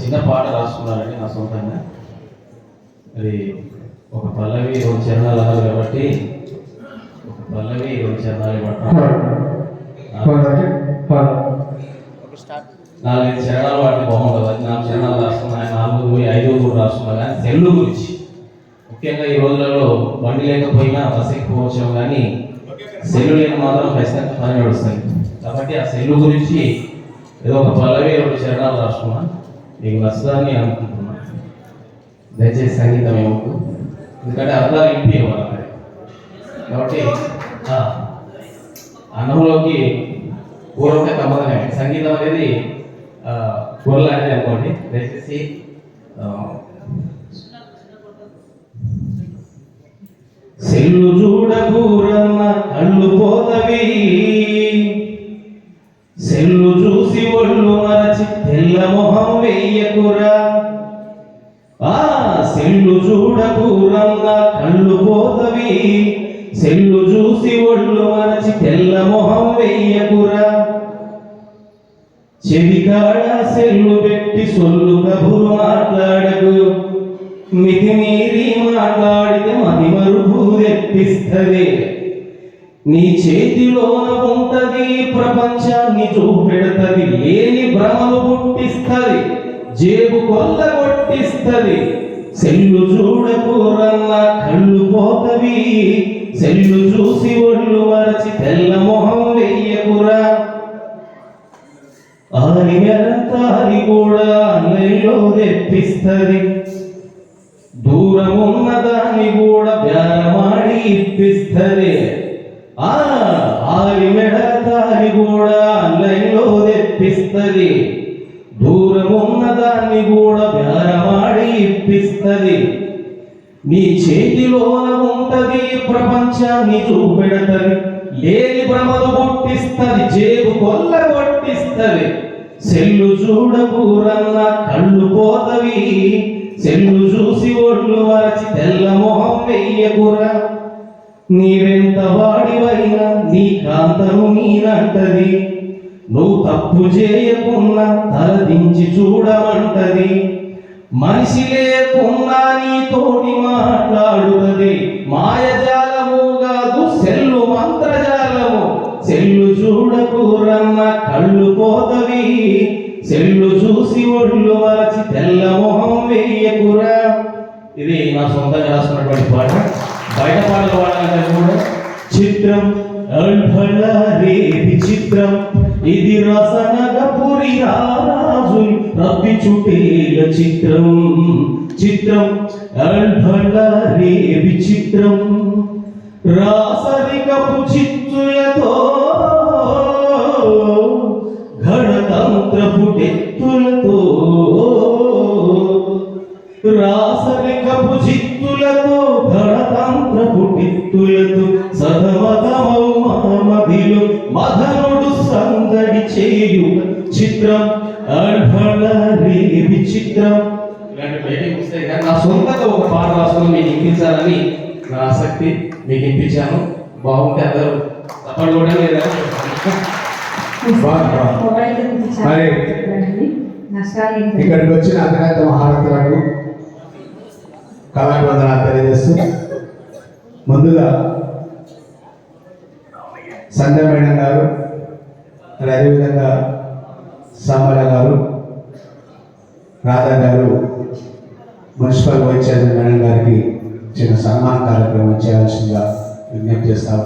చిన్న పాట రాసుకున్నారండి నా సొంతంగా. అది ఒక పల్లవి రెండు చరణాలు అన్నారు కాబట్టి ఒక పల్లవి రెండు చరణాలు నాలుగైదు చరణాలు వాటికి బాగుంటుంది అది నాలుగు చరణాలు రాసుకున్నా నాలుగు ఐదు కూడా రాసుకున్నా కానీ సెల్లు గురించి. ముఖ్యంగా ఈ రోజులలో బండి లేకపోయినా బస్ ఎక్కువ కానీ సెల్లు లేని మాత్రం ఖచ్చితంగా పని నడుస్తుంది కాబట్టి ఆ సెల్లు గురించి ఏదో ఒక పల్లవి రెండు చరణాలు రాసుకున్నా. మీకు వస్తుందని అనుకుంటున్నాను దయచేసి సంగీతం ఏమవుతు ఎందుకంటే అర్థాలు ఇంటి ఇవ్వాలి కాబట్టి అన్నంలోకి పూర్వక కమ్మదనే సంగీతం అనేది ఆ, కూర లాంటిది అనుకోండి. దయచేసి ఆ, సెల్లు చూడకూరన్న కళ్ళు పోతవి. ఆ సెల్లు రంగ కళ్ళు పోతవి. సెల్లు చూసి ఒళ్ళు మరచి తెల్ల మొహం వెయ్యకురా చెవికాడ సెల్లు పెట్టి సొల్లు కబురు మాట్లాడకు. మితిమీరి మాట్లాడితే మతి మరుపు తెప్పిస్తుంది. నీ చేతిలోన ఉంటది ప్రపంచాన్ని చూపెడతది లేని భ్రమలు పుట్టిస్తుంది. జేబు కొల్లగొట్టిస్తది సెల్లు చూడకూరన్న కళ్ళు పోతవి. సెల్లు చూసి ఒళ్ళు మరచి తెల్ల మొహం వెయ్యకురా. ఆరి కూడా అల్లెల్లో తెప్పిస్తది. దూరం ఉన్నదాన్ని కూడా బేరమాడి ఇప్పిస్తది. ఆ ఆరి మెడ తారి కూడా అల్లెల్లో తెప్పిస్తది. దూరమున్న ఉన్నదాన్ని కూడా బేరమాడి ఇప్పిస్తుంది. నీ చేతిలోన ఉంటది ప్రపంచాన్ని చూపెడతది. లేని భ్రమలు కొట్టిస్తుంది జేబు కొల్ల కొట్టిస్తుంది. సెల్లు చూడకూరన్న కళ్ళు పోతవి. సెల్లు చూసి ఒళ్ళు మరచి తెల్ల మొహం వెయ్యకురా నీవెంత వాడివైనా నీ కాంతను నీనంటది. నువ్వు తప్పు చేయకున్నా తల దించి చూడమంటది. మనిషి లేకున్నా నీతోటి మాట్లాడుతుంది. మాయజాలము కాదు సెల్లు మంత్రజాలము సెల్లు చూడకూరన్న కళ్ళు పోతవి. సెల్లు చూసి ఒళ్ళు మరచి తెల్ల మొహం వెయ్యకురా ఇది నా సొంతంగా రాసినటువంటి పాట. బయట పాటలు పాడాలంటే కూడా చిత్రం అల్ఫలారే విచిత్రం ఇది రసనగపురి రాజు. రబ్బి చుటేల చిత్రం. చిత్రం అల్ఫలారే విచిత్రం. రాసరికపు చిత్తులతో గణతంత్రపు టెత్తులతో రాసరికపు చిత్తులతో గణతంత్రపు టెత్తులతో సదమతమౌ మహమదిలు మధనుడు సంగ చేయు చిత్రం అర్హళ రేవి చిత్రం ఇలాంటి బయటికి వస్తాయి కానీ నా సొంతంగా ఒక పాట రాసుకుని మీకు ఇప్పించాలని నా ఆసక్తి మీకు ఇప్పించాను. బాగుంటే అందరూ తప్పని కూడా లేదా ఇక్కడికి వచ్చిన అగ్రత మహారథులకు కళాబంధనాలు తెలియజేస్తూ ముందుగా సంధ్య మేడం గారు మరి అదేవిధంగా సామల గారు రాధా గారు మున్సిపల్ వైస్ చైర్మన్ మేడం గారికి చిన్న సన్మాన కార్యక్రమం చేయాల్సిందిగా విజ్ఞప్తి చేస్తా